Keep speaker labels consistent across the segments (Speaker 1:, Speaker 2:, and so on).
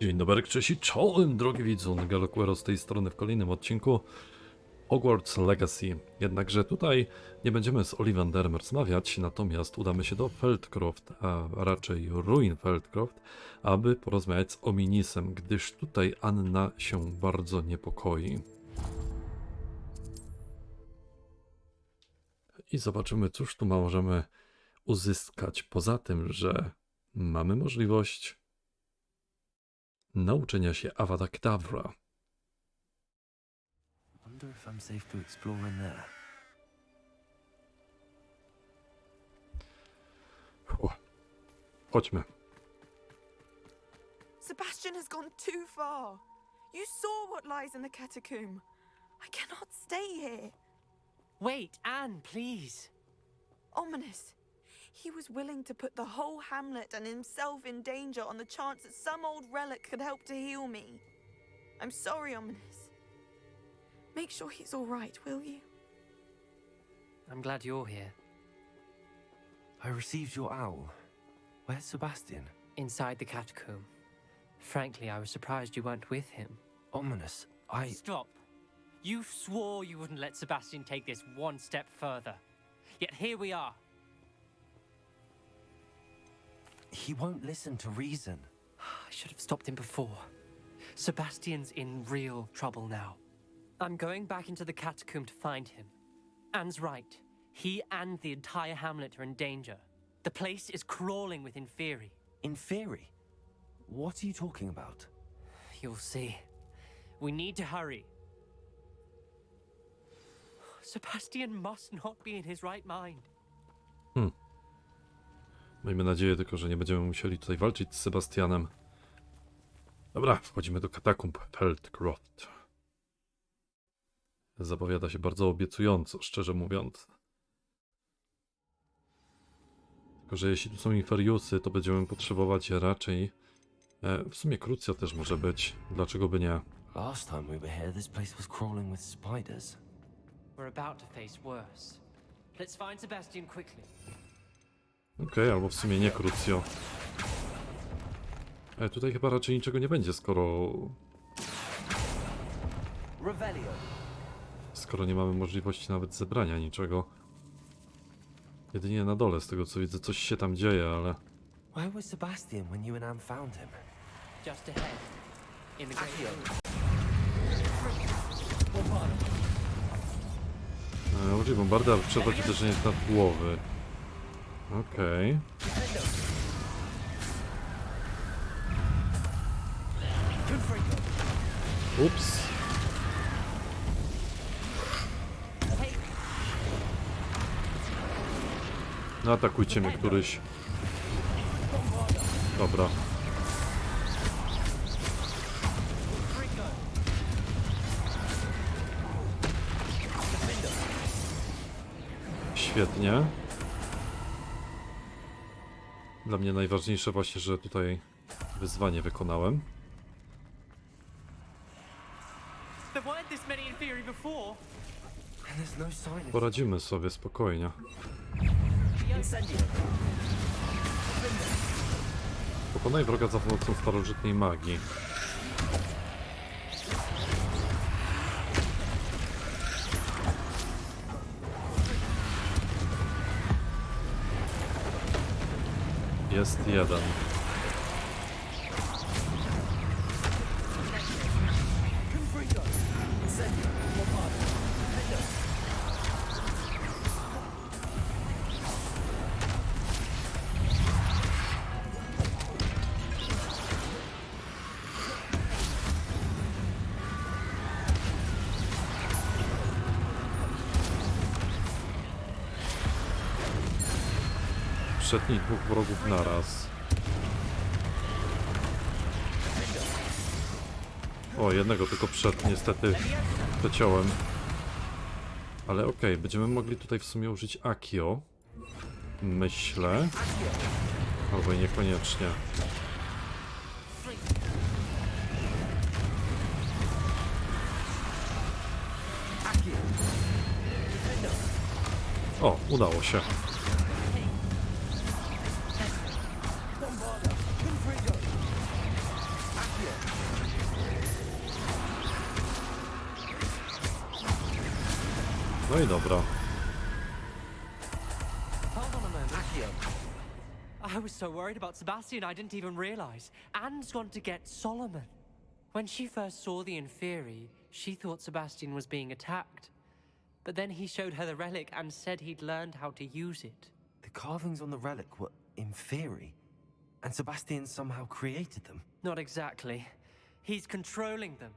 Speaker 1: Dzień dobry, cześć i czołem, drogi widzun. Galoquero z tej strony w kolejnym odcinku Hogwarts Legacy. Jednakże tutaj nie będziemy z Ollivanderem rozmawiać, natomiast udamy się do Feldcroft, a raczej ruin Feldcroft, aby porozmawiać z Ominisem, gdyż tutaj Anna się bardzo niepokoi. I zobaczymy, cóż tu możemy uzyskać, poza tym, że mamy możliwość nauczenia się Avada Kedavra.
Speaker 2: Wonder if I'm safe to explore in there.
Speaker 1: O, chodźmy.
Speaker 3: Sebastian has gone too far. You saw what lies in the catacomb. I cannot stay here.
Speaker 4: Wait, Anne, please.
Speaker 3: Ominous. He was willing to put the whole hamlet and himself in danger on the chance that some old relic could help to heal me. I'm sorry, Ominous. Make sure he's all right, will you?
Speaker 4: I'm glad you're here.
Speaker 2: I received your owl. Where's Sebastian?
Speaker 4: Inside the catacomb. Frankly, I was surprised you weren't with him.
Speaker 2: Ominous. I.
Speaker 4: Stop. You swore you wouldn't let Sebastian take this one step further. Yet here we are.
Speaker 2: He won't listen to reason.
Speaker 4: I should have stopped him before. Sebastian's in real trouble now. I'm going back into the catacomb to find him. Anne's right. He and the entire hamlet are in danger. The place is crawling with Inferi.
Speaker 2: In theory. What are you talking about?
Speaker 4: You'll see. We need to hurry. Sebastian must not be in his right mind. Hmm.
Speaker 1: Miejmy nadzieję tylko, że nie będziemy musieli tutaj walczyć z Sebastianem. Dobra, wchodzimy do katakumb Feldcroft. Zapowiada się bardzo obiecująco, szczerze mówiąc. Tylko, że jeśli tu są Inferiusy, to będziemy potrzebować raczej... E, w sumie Krucja też może być. Dlaczego by nie?
Speaker 2: Last time we were here, this place was crawling with spiders.
Speaker 4: We're about to face worse. Let's find Sebastian quickly.
Speaker 1: Okej, albo w sumie nie Krucjo. E, tutaj chyba raczej niczego nie będzie, skoro skoro nie mamy możliwości nawet zebrania niczego. Jedynie na dole, z tego co widzę, coś się tam dzieje, ale
Speaker 2: Where was Sebastian when you and Anne found him?
Speaker 4: Just ahead. In the great
Speaker 1: e, użyj bombardy, aby przerwać uderzenie z nad głowy. Okej. Ups. No atakujcie mnie któryś. Dobra. Świetnie. Dla mnie najważniejsze właśnie, że tutaj wyzwanie wykonałem.
Speaker 2: No.
Speaker 1: Poradzimy sobie spokojnie. Pokonaj wroga za pomocą starożytnej magii. Jest jeden. Przednich dwóch wrogów naraz. O, jednego tylko przed, niestety przeciąłem. Ale okej, będziemy mogli tutaj w sumie użyć Akio. Myślę. Albo i niekoniecznie. O, udało się. No i dobra.
Speaker 4: Hold on a moment. I was so worried about Sebastian, I didn't even realize. Anne's gone to get Solomon. When she first saw the Inferi, she thought Sebastian was being attacked. But then he showed her the relic and said he'd learned how to use it.
Speaker 2: The carvings on the relic were inferi, and Sebastian somehow created them.
Speaker 4: Not exactly. He's controlling them.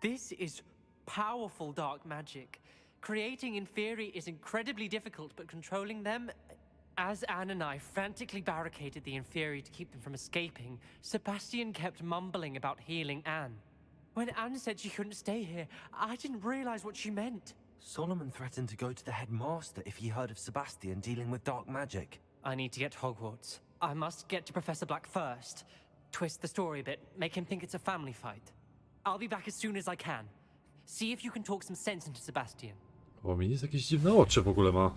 Speaker 4: This is powerful dark magic. Creating Inferi is incredibly difficult, but controlling them. As Anne and I frantically barricaded the Inferi to keep them from escaping, Sebastian kept mumbling about healing Anne. When Anne said she couldn't stay here, I didn't realize what she meant.
Speaker 2: Solomon threatened to go to the headmaster if he heard of Sebastian dealing with dark magic.
Speaker 4: I need to get to Hogwarts. I must get to Professor Black first. Twist the story a bit, make him think it's a family fight. I'll be back as soon as I can. See if you can talk some sense into Sebastian.
Speaker 1: O, Minis jakieś dziwne oczy w ogóle ma.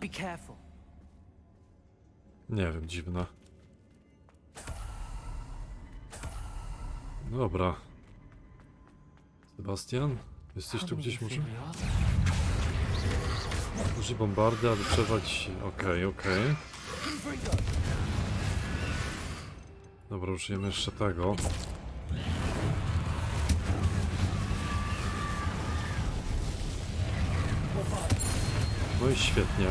Speaker 1: Nie wiem, dziwne. Dobra. Sebastian? Jesteś tu gdzieś może? Użyj bombardy, aby przerwać... Okej, okej. Dobra, użyjemy jeszcze tego. No i świetnie.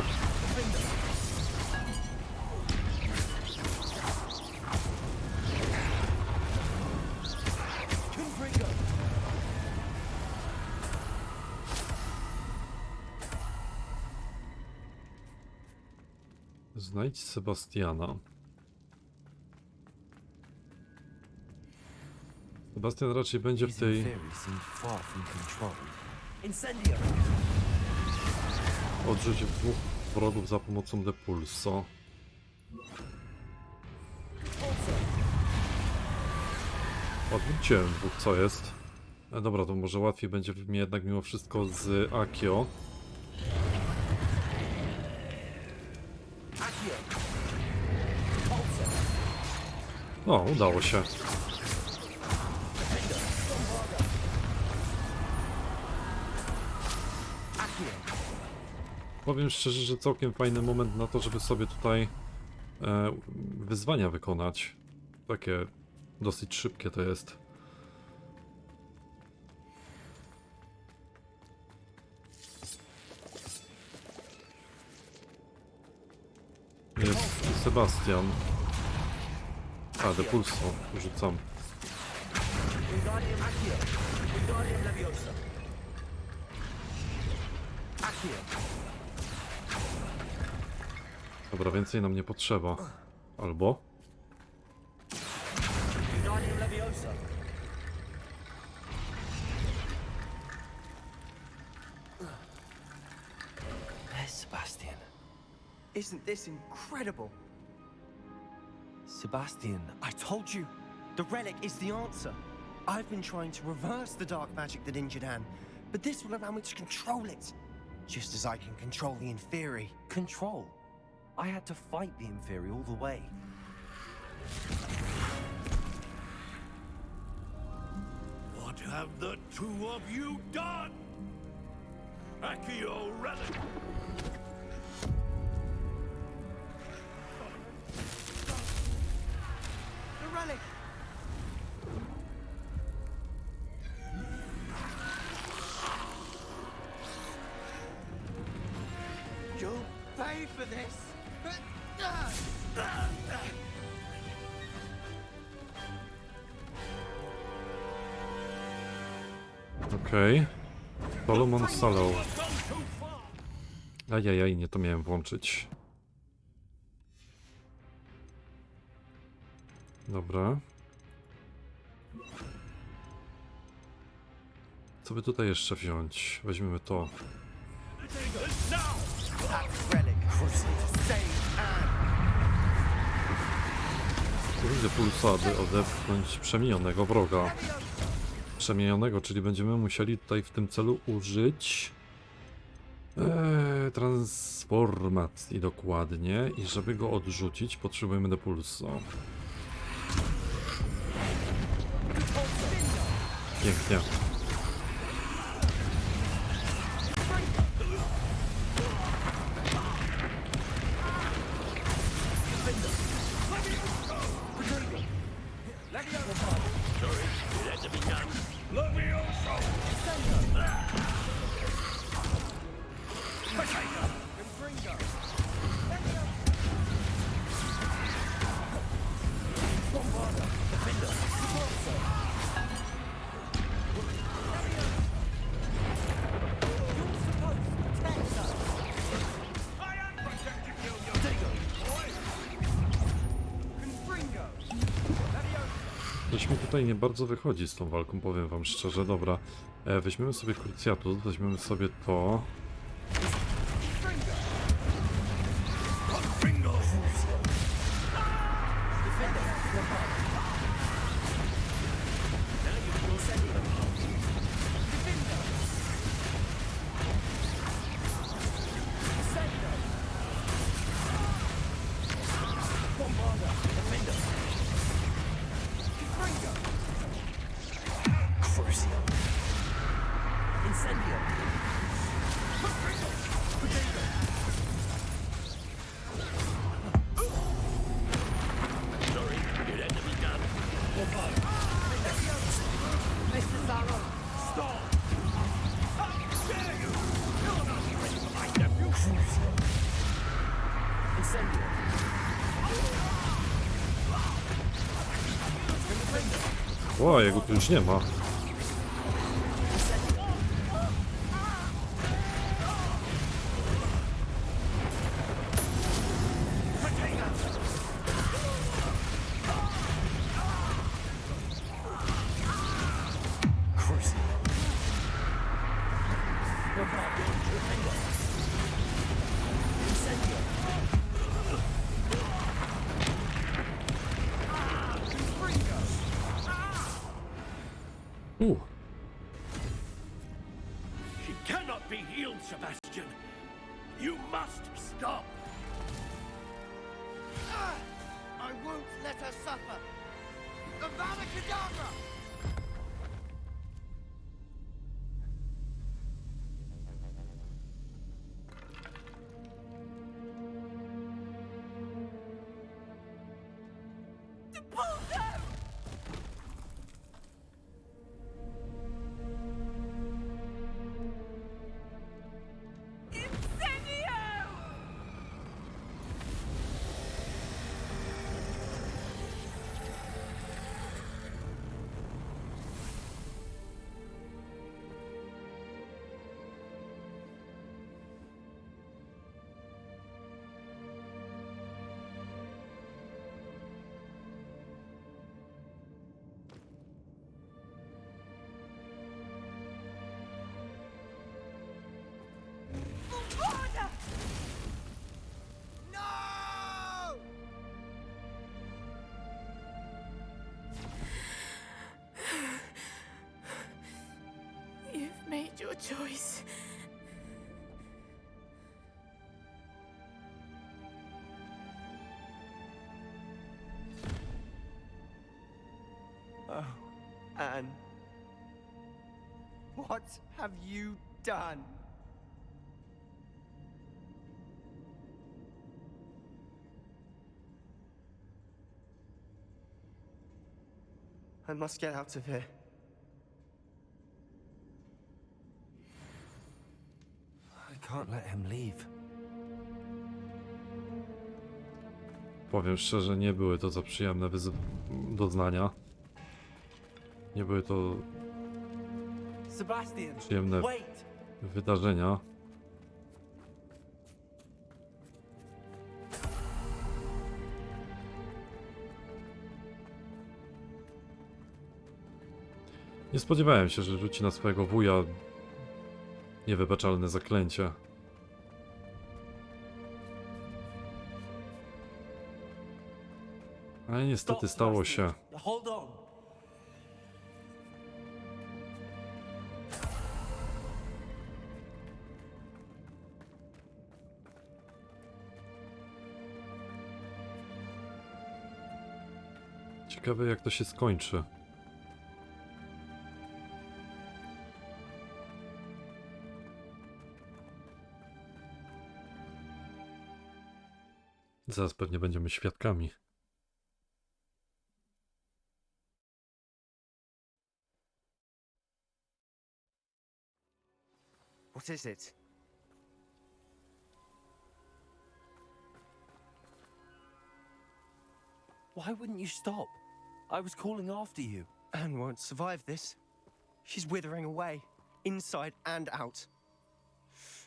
Speaker 1: Znajdź Sebastiana. Sebastian raczej będzie w tej...
Speaker 2: inferi
Speaker 1: Odrzuć dwóch wrogów za pomocą depulso. Odwróciłem dwóch, co jest? E, dobra, to może łatwiej będzie mi jednak mimo wszystko z Akio. O, udało się. Powiem szczerze, że całkiem fajny moment na to, żeby sobie tutaj e, wyzwania wykonać. Takie dosyć szybkie to jest. Jest Sebastian. A, depulso, rzucam. Dobra, więcej nam nie potrzeba. Albo?
Speaker 2: There's Sebastian.
Speaker 5: Isn't this incredible?
Speaker 2: Sebastian,
Speaker 5: I told you, the relic is the answer. I've been trying to reverse the dark magic that injured Anne, but this will allow me to control it. Just as I can control the Inferi.
Speaker 2: control. I had to fight the inferi all the way.
Speaker 6: What have the two of you done? Accio Relic!
Speaker 5: Pay for this!
Speaker 1: Okej. Solomon Salo. Ajajaj, nie to miałem włączyć. Dobra. Co by tutaj jeszcze wziąć? Weźmiemy to. Użyję pulsa, aby odepchnąć przemienionego wroga. Przemienionego, czyli będziemy musieli tutaj w tym celu użyć e, transformacji dokładnie i żeby go odrzucić potrzebujemy depulso. Pięknie. Coś mi tutaj nie bardzo wychodzi z tą walką, powiem wam szczerze. Dobra, e, weźmiemy sobie Cruciatus, weźmiemy sobie to. O, jego tu już nie ma.
Speaker 5: Avada Kedavra!
Speaker 3: Choice.
Speaker 5: Oh, Anne. What have you done? I must get out of here.
Speaker 2: Can't let him leave.
Speaker 1: powiem szczerze, nie były to za przyjemne doznania. Nie były to
Speaker 5: Sebastian,
Speaker 1: przyjemne
Speaker 5: wait!
Speaker 1: wydarzenia. Nie spodziewałem się, że rzuci na swojego wuja niewybaczalne zaklęcie. Ale niestety stało się. Ciekawe jak to się skończy. Zaraz pewnie będziemy świadkami.
Speaker 5: What is it?
Speaker 2: Why wouldn't you stop? I was calling after you.
Speaker 5: Anne won't survive this. She's withering away, inside and out.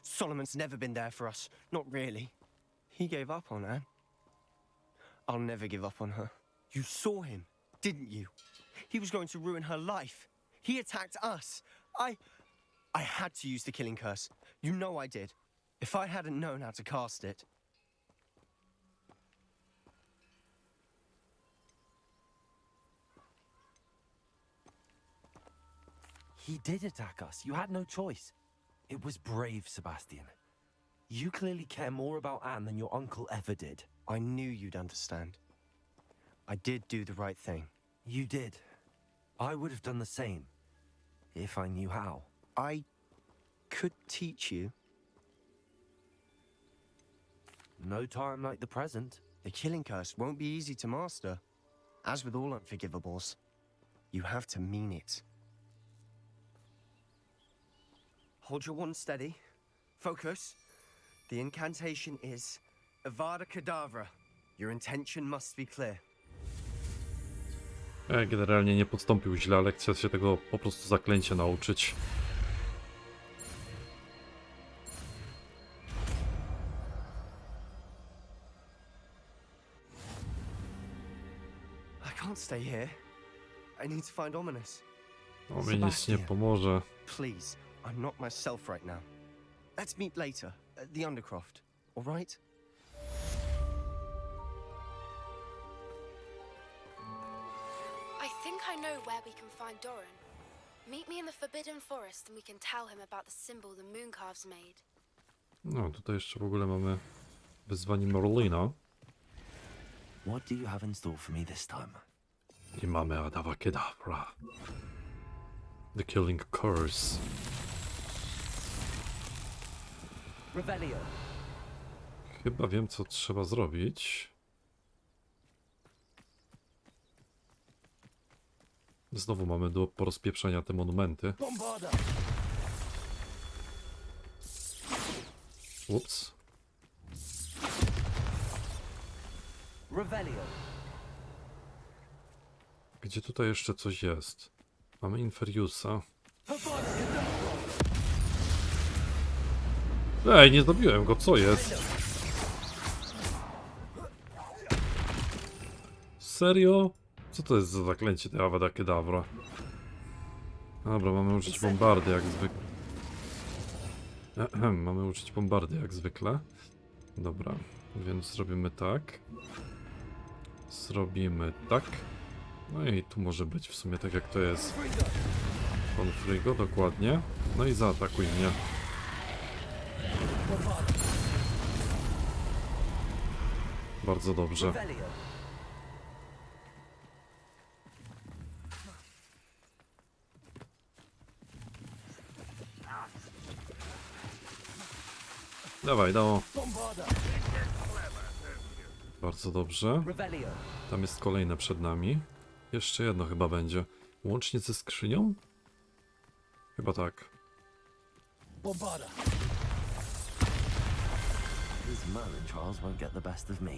Speaker 5: Solomon's never been there for us, not really. He gave up on Anne. I'll never give up on her. You saw him, didn't you? He was going to ruin her life. He attacked us. I. I had to use the killing curse. You know I did. If I hadn't known how to cast it.
Speaker 2: He did attack us. You had no choice. It was brave, Sebastian. You clearly care more about Anne than your uncle ever did.
Speaker 5: I knew you'd understand. I did do the right thing.
Speaker 2: You did. I would have done the same. If I knew how.
Speaker 5: I could teach you.
Speaker 2: No time like the present.
Speaker 5: The killing curse won't be easy to master. As with all unforgivables, you have to mean it. Hold your wand steady. Focus. The incantation is Avada Kedavra. Your intention must be clear.
Speaker 1: E, generalnie nie postąpił źle, ale chce się tego po prostu zaklęcia nauczyć.
Speaker 5: I can't stay here. I need to find Ominous.
Speaker 1: O nic nie
Speaker 2: Sebastian.
Speaker 1: pomoże.
Speaker 5: Please, I'm not myself right now. Let's meet later at the Undercroft, all right?
Speaker 7: I think I know where we can find Doran. Meet me in the Forbidden Forest and we can tell him about the symbol the Mooncalves made.
Speaker 1: No, tutaj jeszcze w ogóle mamy wyzwanie Merlina.
Speaker 2: What do you have in store for me this time?
Speaker 1: I mamy Adawa Kedavra. The Killing Curse.
Speaker 4: Revelio.
Speaker 1: Chyba wiem, co trzeba zrobić. Znowu mamy do porozpieprzenia te monumenty. Ups.
Speaker 4: Revelio.
Speaker 1: Gdzie tutaj jeszcze coś jest? Mamy Inferiusa. Ej, nie zabiłem go, co jest? Serio? Co to jest za zaklęcie tej Avada Kedavra? Dobra, mamy użyć bombardy jak zwykle. Ehem, mamy użyć bombardy jak zwykle. Dobra, więc zrobimy tak. Zrobimy tak. No i tu może być w sumie tak jak to jest. Von Frigo, dokładnie. No i zaatakuj mnie. Bardzo dobrze. Dawaj, dało. Bardzo dobrze. Tam jest kolejne przed nami. Jeszcze jedno chyba będzie. Łącznie ze skrzynią? Chyba tak.
Speaker 2: These Merlin trials won't get the best of me.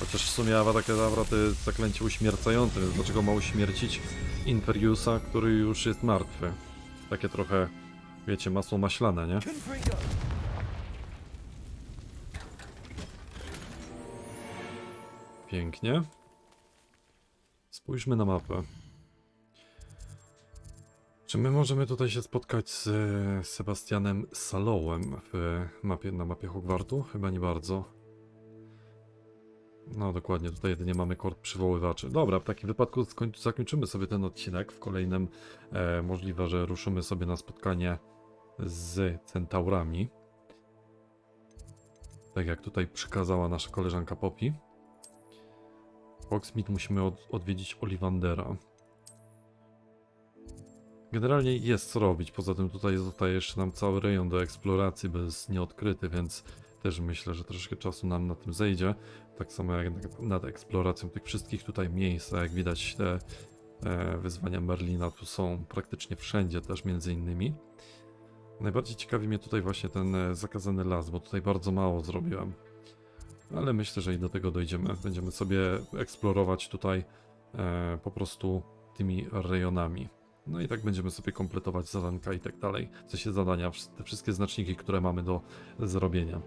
Speaker 1: Chociaż w sumie Avada Kedavra to jest zaklęcie uśmiercające, więc dlaczego ma uśmiercić Inferiusa, który już jest martwy? Takie trochę, wiecie, masło maślane, nie? Pięknie. Spójrzmy na mapę. Czy my możemy tutaj się spotkać z e, Sebastianem Salołem w mapie, na mapie Hogwartu? Chyba nie bardzo. No dokładnie, tutaj jedynie mamy kord przywoływaczy. Dobra, w takim wypadku zakończymy sobie ten odcinek. W kolejnym e, możliwe, że ruszymy sobie na spotkanie z centaurami. Tak jak tutaj przykazała nasza koleżanka Poppy. Hogsmeade musimy od, odwiedzić Ollivandera. Generalnie jest co robić, poza tym tutaj zostaje jeszcze nam cały rejon do eksploracji, bez nieodkryty, więc też myślę, że troszeczkę czasu nam na tym zejdzie. Tak samo jak nad- nad eksploracją tych wszystkich tutaj miejsc, a jak widać te e, wyzwania Merlina tu są praktycznie wszędzie też między innymi. Najbardziej ciekawi mnie tutaj właśnie ten e, zakazany las, bo tutaj bardzo mało zrobiłem. Ale myślę, że i do tego dojdziemy. Będziemy sobie eksplorować tutaj e, po prostu tymi rejonami. No i tak będziemy sobie kompletować zadanka i tak dalej. W sensie zadania, te wszystkie znaczniki, które mamy do zrobienia.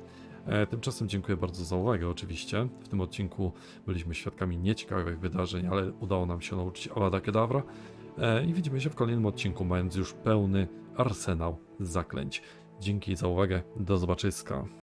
Speaker 1: E, tymczasem dziękuję bardzo za uwagę oczywiście. W tym odcinku byliśmy świadkami nieciekawych wydarzeń, ale udało nam się nauczyć Avada Kedavra. E, I widzimy się w kolejnym odcinku, mając już pełny arsenał zaklęć. Dzięki za uwagę, do zobaczyska.